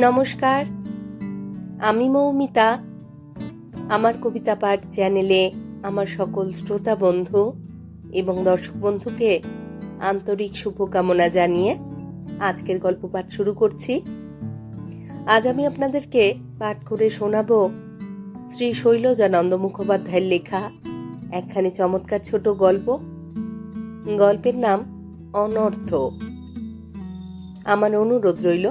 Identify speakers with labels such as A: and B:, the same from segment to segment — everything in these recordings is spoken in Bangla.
A: নমস্কার, আমি মৌমিতা। আমার কবিতা পাঠ চ্যানেলে আমার সকল শ্রোতা বন্ধু এবং দর্শক বন্ধুকে আন্তরিক শুভকামনা জানিয়ে আজকের গল্প পাঠ শুরু করছি। আজ আমি আপনাদেরকে পাঠ করে শোনাব শ্রী শৈলজানন্দ মুখোপাধ্যায়ের লেখা একখানি চমৎকার ছোট গল্প। গল্পের নাম অনর্থ। আমার অনুরোধ রইল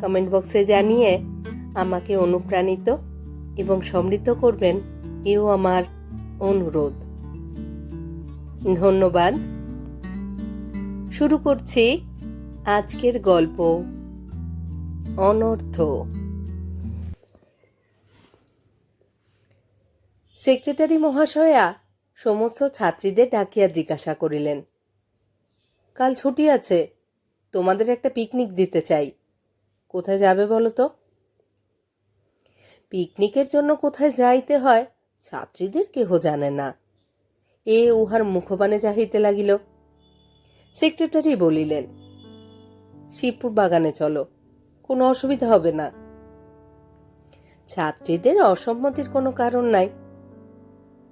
A: কমেন্ট বক্সে জানিয়ে আমাকে অনুপ্রাণিত এবং সমৃদ্ধ করবেন এও আমার অনুরোধ। ধন্যবাদ। শুরু করছি আজকের গল্প, অনর্থ। সেক্রেটারি মহাশয়া সমস্ত ছাত্রীদের ডাকিয়া জিজ্ঞাসা করিলেন, কাল ছুটি আছে, তোমাদের একটা পিকনিক দিতে চাই। কোথায় যাবে বলো তো পিকনিকের জন্য কোথায় যাইতে হয় ছাত্রীদের কেহ জানে না। এ উহার মুখবানে যাহিতে লাগিল। সেক্রেটারি বলিলেন, শিবপুর বাগানে চলো, কোনো অসুবিধা হবে না। ছাত্রীদের অসম্মতির কোনো কারণ নাই।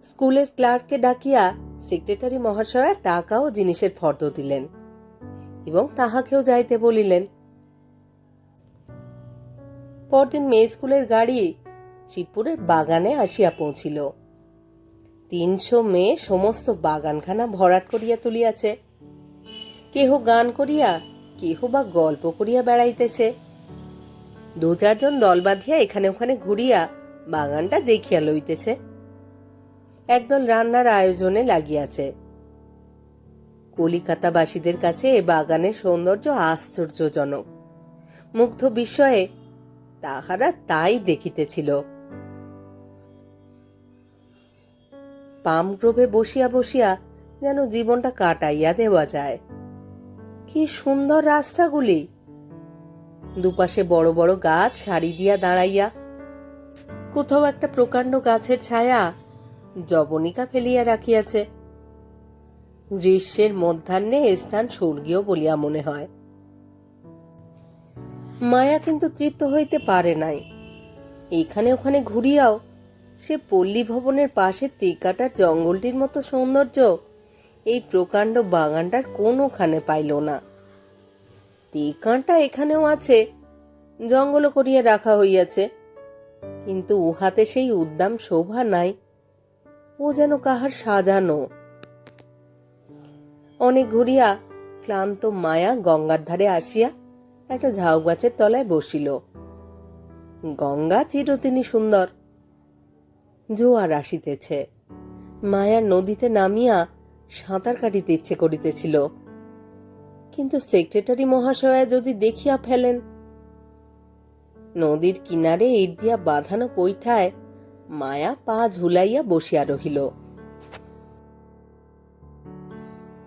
A: স্কুলের ক্লার্ককে ডাকিয়া সেক্রেটারি মহাশয়া টাকা ও জিনিসের ফর্দ দিলেন এবং তাহাকেও যাইতে বলিলেন পরদিন মেয়ে স্কুলের গাড়ি শিবপুরের বাগানে আসিয়া পৌঁছিল। তিনশো মেয়ে সমস্ত বাগানখানা ভরাট করিয়া তুলিয়াছে। কেহ গান করিয়া, কেহ বা গল্প করিয়া বেড়াইতেছে। দু চারজন দল বাঁধিয়া এখানে ওখানে ঘুরিয়া বাগানটা দেখিয়া লইতেছে। একদল রান্নার আয়োজনে লাগিয়াছে। কলিকাতাবাসীদের কাছে এ বাগানের সৌন্দর্য আশ্চর্যজনক। মুগ্ধ বিস্ময়ে তাহারা তাই দেখিতেছিল। পামগ্রোভে বসিয়া বসিয়া যেন জীবনটা কাটাইয়া দেওয়া যায়। কি সুন্দর রাস্তাগুলি। দুপাশে বড় বড় গাছ সারি দিয়া দাঁড়াইয়া, কোথাও একটা প্রকাণ্ড গাছের ছায়া জবনিকা ফেলিয়া রাখিয়াছে। গ্রীষ্মের মধ্যাহ্নে স্থান স্বর্গীয় বলিয়া মনে হয়। মায়া কিন্তু তৃপ্ত হইতে পারে নাই। এখানে ওখানে ঘুরিয়াও সে পল্লী ভবনের পাশে তেকাটার জঙ্গলটির মতো সৌন্দর্য এই প্রকাণ্ড বাগানটার কোনোখানে পাইল না। তেকাঁটা এখানেও আছে, জঙ্গলও করিয়া রাখা হইয়াছে, কিন্তু উহাতে সেই উদ্দাম শোভা নাই, ও যেন কাহার সাজানো। অনেক ঘুরিয়া ক্লান্ত মায়া গঙ্গার ধারে আসিয়া একটা ঝাউ গাছের তলায় বসিল। গঙ্গা চিরতিনি সুন্দর। জোয়ার আসিতেছে। মায়ার নদীতে নামিয়া সাঁতার কাটিতে ইচ্ছে করিতেছিল। কিন্তু সেক্রেটারি মহাশয়া যদি দেখিয়া ফেলেন? নদীর কিনারে ইট দিয়া বাঁধানো পৈঠায় মায়া পা ঝুলাইয়া বসিয়া রহিল।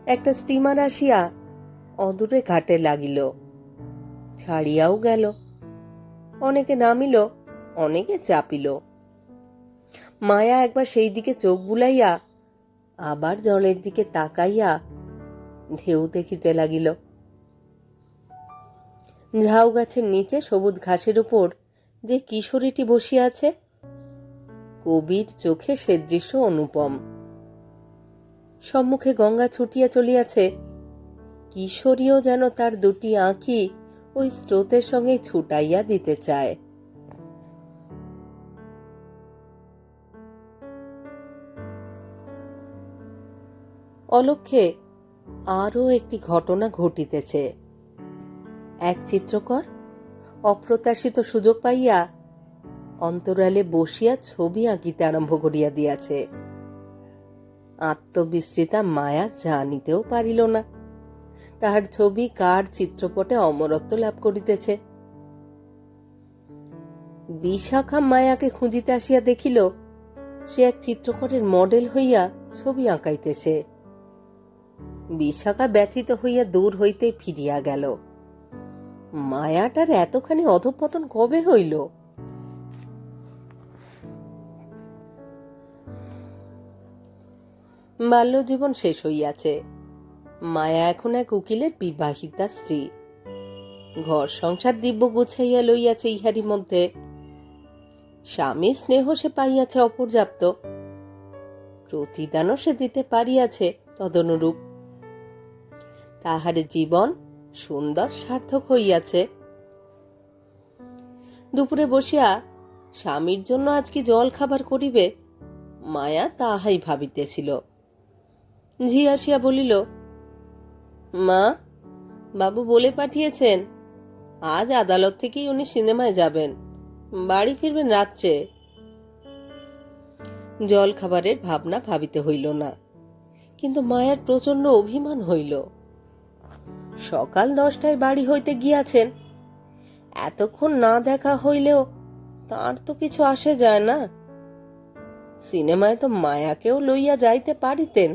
A: একটা স্টিমার আসিয়া অদূরে ঘাটে লাগিল। ছাড়িয়াও গেল। অনেকে নামিল, অনেকে চাপিল। মায়া একবার সেই দিকে চোখ বুলাইয়া আবার জলের দিকে তাকাইয়া ঢেউ দেখিতে লাগিল। ঝাউ গাছের নিচে সবুজ ঘাসের উপর যে কিশোরীটি বসিয়া আছে, কবির চোখে সে দৃশ্য অনুপম। সম্মুখে গঙ্গা ছুটিয়া চলিয়াছে, কিশোরীও যেন তার দুটি আঁখি ওই স্রোতের সঙ্গে ছুটাইয়া দিতে চায়। অলক্ষে আরও একটি ঘটনা ঘটিতেছে। এক চিত্রকর অপ্রত্যাশিত সুযোগ পাইয়া অন্তরালে বসিয়া ছবি আঁকিতে আরম্ভ করিয়া দিয়াছে। আত্মবিস্মৃতা মায়া জানিতেও পারিল না। তাহার ছবি, কার, চিত্রপটে অমরত্ব লাভ করিতেছে। বিশাখা মায়াকে খুঁজিতে আসিয়া দেখিল, সে এক চিত্রকরের মডেল হইয়া ছবি আঁকাইতেছে। বিশাখা ব্যথিত হইয়া দূর হইতে ফিরিয়া গেল। মায়াটার এতখানি অধপতন কবে হইল? বাল্যজীবন শেষ হইয়াছে। মায়া এখন এক উকিলের বিবাহিতা স্ত্রী। ঘর সংসার দিব্য গুছাইয়া লইয়াছে ইহারি মধ্যে। স্বামী স্নেহ সে পাইয়াছে অপর্যাপ্ত। প্রতিদানও সে দিতে পারিয়াছে তদনুরূপ। তাহার জীবন সুন্দর সার্থক হইয়াছে। দুপুরে বসিয়া স্বামীর জন্য আজকে জল খাবার করিবে, মায়া তাহাই ভাবিতেছিল। ঝি আসিয়া বলিল মা, বাবু বলে পাঠিয়েছেন। আজ আদালত থেকেই উনি সিনেমায় যাবেন। বাড়ি ফিরবেন রাত্রে। জল খাবারের ভাবনা ভাবিতে হইল না, কিন্তু মায়ের প্রচণ্ড অভিমান হইল। সকাল দশটায় বাড়ি হইতে গিয়াছেন। এতক্ষণ না দেখা হইলেও তার তো কিছু আসে যায় না। সিনেমায় তো মায়াকেও লইয়া যাইতে পারিতেন।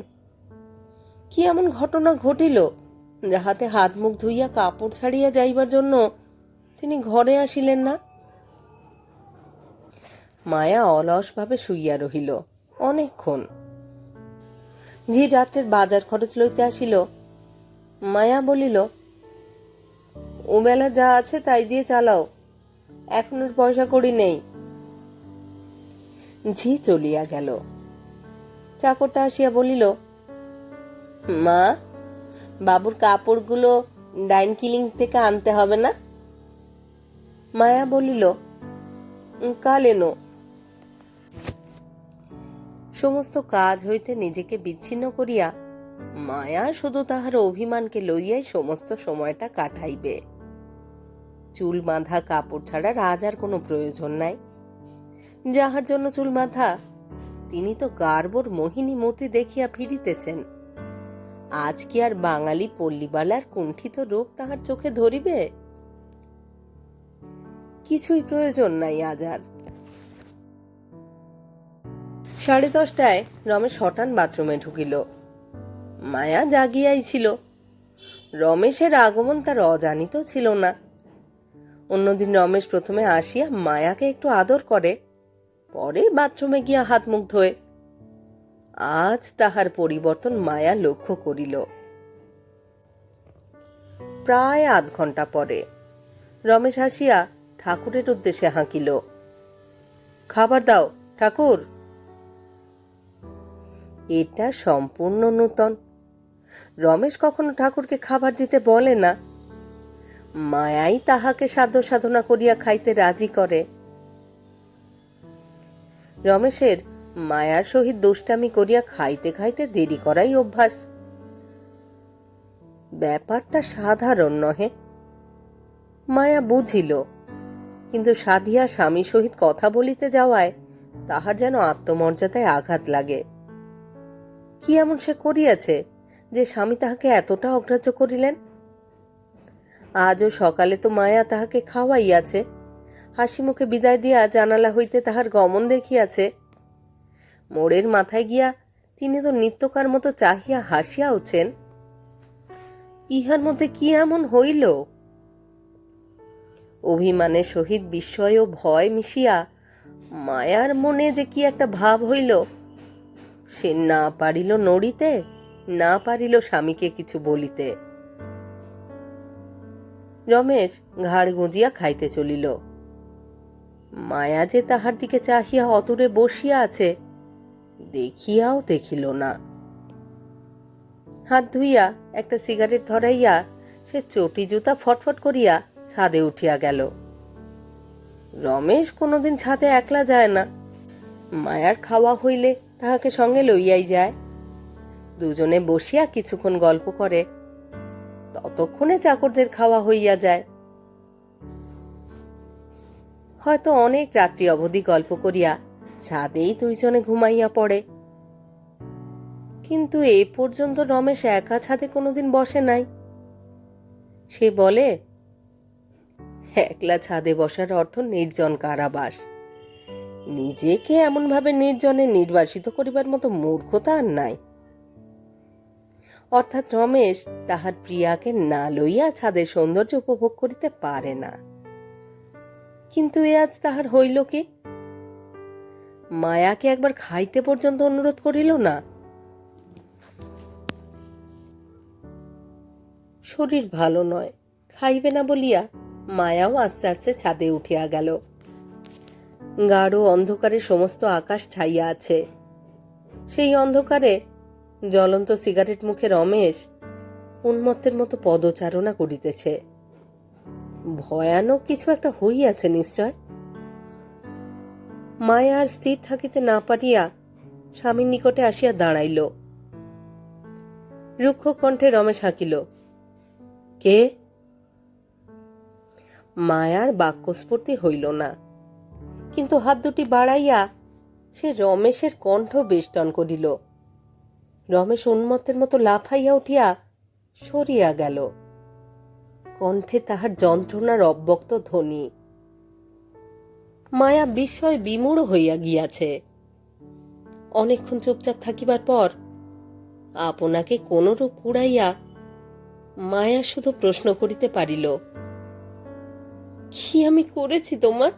A: কি এমন ঘটনা ঘটিল? যাহাতে হাত মুখ ধুইয়া কাপড় ছাড়িয়া যাইবার জন্য তিনি ঘরে আসিলেন না। মায়া অলসভাবে শুইয়া রহিল অনেকক্ষণ। ঝি রাত্রের বাজার খরচ লইতে আসিল। মায়া বলিল ওবেলা যা আছে তাই দিয়ে চালাও এখন পয়সা করি নেই। ঝি চলিয়া গেল। চাকরটা আসিয়া বলিল, মা বাবুর কাপড়গুলো ডাইন কিলিং থেকে আনতে হবে না? মায়া বলিল "উম, কাল এনো সমস্ত কাজ হইতে নিজেকে বিচ্ছিন্ন করিয়া মায়া শুধু তাহার অভিমানকে লইয়াই সমস্ত সময়টা কাটাইবে। চুল বাঁধা কাপড় ছাড়া রাজার কোনো প্রয়োজন নাই। যাহার জন্য চুল বাঁধা তিনি তো গার্বর মোহিনী মূর্তি দেখিয়া ফিরিতেছেন। আজ কি আর বাঙালি পল্লীবালার কুণ্ঠিত রূপ তাহার চোখে ধরিবে? কিছুই প্রয়োজন নাই আজ আর। সাড়ে দশটায় রমেশ হঠাৎ বাথরুমে ঢুকিল। মায়া জাগিয়াই ছিল রমেশের আগমন তার অজানিত ছিল না। অন্যদিন রমেশ প্রথমে আসিয়া মায়াকে একটু আদর করে, পরে বাথরুমে গিয়া হাত মুখ ধোয়। আজ তাহার পরিবর্তন মায়া লক্ষ্য করিল। প্রায় আধ ঘণ্টা পরে রমেশ হাসিয়া ঠাকুরের উদ্দেশ্যে হাঁকিল, খাবার দাও, ঠাকুর। এটা সম্পূর্ণ নূতন। রমেশ কখনো ঠাকুরকে খাবার দিতে বলে না। মায়াই তাহাকে সাধ্য সাধনা করিয়া খাইতে রাজি করে। রমেশের মায়ার সহিত দুষ্টামি করিয়া খাইতে খাইতে দেরি করাই অভ্যাস। ব্যাপারটা সাধারণ নহে। মায়া বুঝিল, কিন্তু সাধিয়া স্বামী সহিত কথা বলিতে যাওয়ায় তাহার যেন আত্মমর্যাদায় আঘাত লাগে। কি এমন সে করিয়াছে যে স্বামী তাহাকে এতটা অগ্রাহ্য করিলেন? আজও সকালে তো মায়া তাহাকে খাওয়াইয়াছে। হাসি মুখে বিদায় দিয়া জানালা হইতে তাহার গমন দেখিয়াছে মোড়ের মাথায় গিয়া তিনি তো নিত্যকার মতো চাহিয়া হাসিয়া হাসিয়াওছেন ইহার মধ্যে কি এমন হইল? অভিমানের সহিত বিস্ময় ও ভয় মিশিয়া মায়ার মনে যে কি একটা ভাব হইল, সে না পারিল নড়িতে, না পারিল স্বামীকে কিছু বলিতে। রমেশ ঘাড় গুঁজিয়া খাইতে চলিল। মায়া যে তাহার দিকে চাহিয়া অতরে বসিয়া আছে দেখিয়াও দেখিল না। হাত ধুইয়া একটা সিগারেট ধরাইয়া সে চটি জুতা ফটফট করিয়া ছাদে উঠিয়া গেল। রমেশ কোনোদিন ছাদে একলা যায় না। মায়ার খাওয়া হইলে তাহাকে সঙ্গে লইয়াই যায়। দুজনে বসিয়া কিছুক্ষণ গল্প করে। ততক্ষণে চাকরদের খাওয়া হইয়া যায়। হয়তো অনেক রাত্রি অবধি গল্প করিয়া ছাদেই দুইজনে ঘুমাইয়া পড়ে। কিন্তু এ পর্যন্ত রমেশ একা ছাদে কোনোদিন বসে নাই। সে বলে, একলা ছাদে বসার অর্থ নির্জন কারাবাস। নিজেকে এমনভাবে নির্জনে নির্বাসিত করিবার মতো মূর্খতা আর নাই। অর্থাৎ রমেশ তাহার প্রিয়াকে না লইয়া ছাদের সৌন্দর্য উপভোগ করিতে পারে না। কিন্তু এ আজ তাহার হইল কি? মায়াকে একবার খাইতে পর্যন্ত অনুরোধ করিল না। শরীর ভালো নয়, খাইবে না বলিয়া মায়াও আস্তে আস্তে ছাদে উঠিয়া গেল। গাঢ় অন্ধকারে সমস্ত আকাশ ছাইয়া আছে। সেই অন্ধকারে জ্বলন্ত সিগারেট মুখে রমেশ উন্মত্তের মতো পদচারণা করিতেছে। ভয়ানক কিছু একটা হইয়াছে, নিশ্চয়? মায়া আর স্থির থাকিতে না পারিয়া স্বামীর নিকটে আসিয়া দাঁড়াইল। রুক্ষ কণ্ঠে রমেশ হাঁকিল, কে? মায়ার বাক্যস্ফূর্তি হইল না। কিন্তু হাত দুটি বাড়াইয়া সে রমেশের কণ্ঠ বেষ্টন করিল। রমেশ উন্মত্তের মতো লাফাইয়া উঠিয়া সরিয়া গেল। কণ্ঠে তাহার যন্ত্রণার অব্যক্ত ধ্বনি। মায়া বিস্ময় বিমূঢ় হইয়া গিয়াছে। অনেকক্ষণ চুপচাপ থাকিবার পর আপনাকে কোনরূপ কুড়াইয়া মায়া শুধু প্রশ্ন করিতে পারিল, কি আমি করেছি তোমার?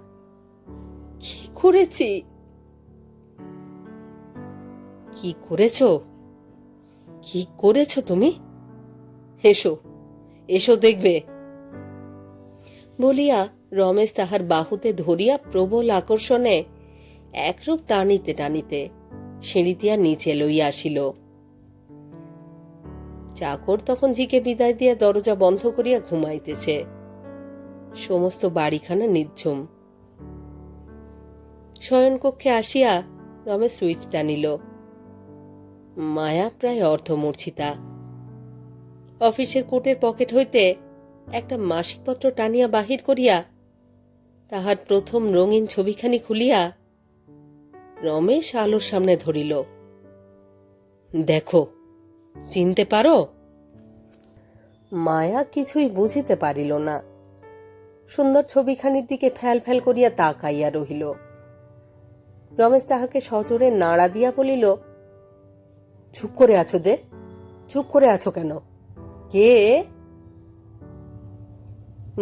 A: কি করেছি? কি করেছ? কি করেছ তুমি? এসো এসো দেখবে। বলিয়া রমেশ তাহার বাহুতে ধরিয়া প্রবল আকর্ষণে একরূপ টানিতে টানিতে সিঁড়িতিয়া নিচে লইয়া আসিল। চাকর তখন ঝিকে বিদায় দিয়া দরজা বন্ধ করিয়া ঘুমাইতেছে। সমস্ত বাড়িখানা নির্ঝুম শয়নকক্ষে আসিয়া রমেশ সুইচ টানিল। মায়া প্রায় অর্ধমূর্ছিতা। অফিসের কোটের পকেট হইতে একটা মাসিকপত্র টানিয়া বাহির করিয়া তাহার প্রথম রঙিন ছবিখানি খুলিয়া রমেশ আলোর সামনে ধরিল। দেখো, চিনতে পারো? মায়া কিছুই বুঝিতে পারিল না। সুন্দর ছবিখানির দিকে ফ্যাল ফ্যাল করিয়া তাকাইয়া রহিল। রমেশ তাহাকে সজোরে নাড়া দিয়া বলিল, চুপ করে আছো যে, চুপ করে আছো কেন? কে?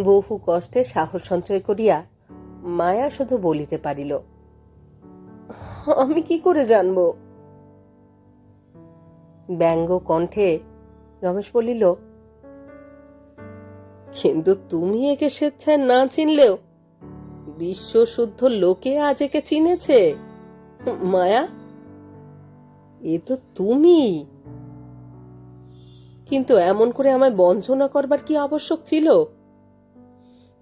A: বহু কষ্টে সাহস সঞ্চয় করিয়া মায়া শুধু বলিতে পারিল, আমি কি করে জানব? ব্যঙ্গ কণ্ঠে রমেশ বলিল, কিন্তু তুমি একে স্বেচ্ছায় না চিনলেও বিশ্বশুদ্ধ লোকে আজ একে চিনেছে, মায়া। এ তো তুমি। কিন্তু এমন করে আমায় বঞ্চনা করবার কি আবশ্যক ছিল?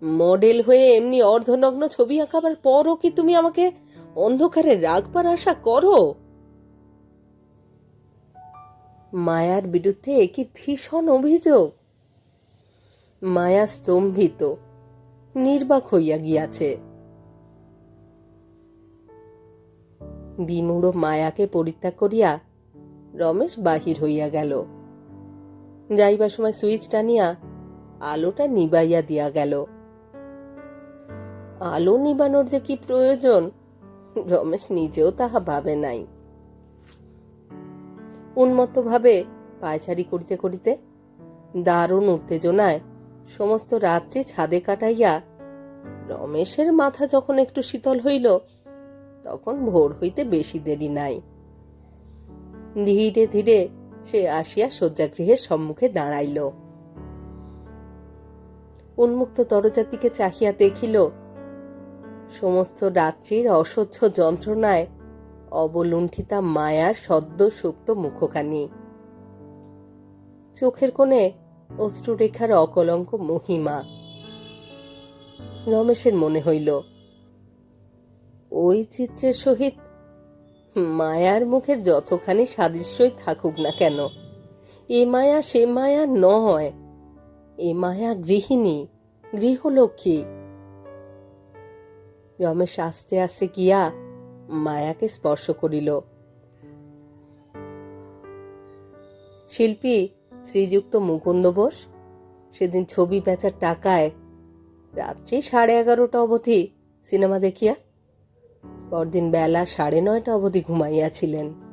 A: মডেল হয়ে এমনি অর্ধনগ্ন ছবি আঁকাবার পরও কি তুমি আমাকে অন্ধকারে রাখবার আশা করো? মায়ার বিরুদ্ধে কি ভীষণ অভিযোগ? মায়া স্তম্ভিত, নির্বাক হইয়া গিয়াছে। বিমূঢ় মায়াকে পরিত্যাগ করিয়া রমেশ বাহির হইয়া গেল। যাইবার সময় সুইচ টানিয়া আলোটা নিবাইয়া দিয়া গেল। আলো নিবানোর যে কি প্রয়োজন? রমেশ নিজেও তাহা ভাবে নাই। উন্মত্ত ভাবে পায়চারি করিতে করিতে দারুণ উত্তেজনায় সমস্ত রাত্রি ছাদে কাটাইয়া রমেশের মাথা যখন একটু শীতল হইল, তখন ভোর হইতে বেশি দেরি নাই। ধীরে ধীরে সে আসিয়া শয্যাগৃহের সম্মুখে দাঁড়াইল। উন্মুক্ত দরজার দিকে চাহিয়া দেখিল সমস্ত রাত্রির অসহ্য যন্ত্রণায় অবলুণ্ঠিতা মায়ার সদ্য সুপ্ত মুখখানি। চোখের কোণে অশ্রুরেখার অকলঙ্ক মহিমা। রমেশের মনে হইল, ওই চিত্রের সহিত মায়ার মুখের যতখানি সাদৃশ্যই থাকুক না কেন, এ মায়া সে মায়া নয়, এ মায়া গৃহিণী, গৃহলক্ষ্মী। রমেশ আস্তে আস্তে গিয়া মায়াকে স্পর্শ করিল। শিল্পী শ্রীযুক্ত মুকুন্দ বোস সেদিন ছবি বেচার টাকায় রাত্রি সাড়ে এগারোটা অবধি সিনেমা দেখিয়া, পরদিন বেলা সাড়ে নয়টা অবধি ঘুমাইয়াছিলেন।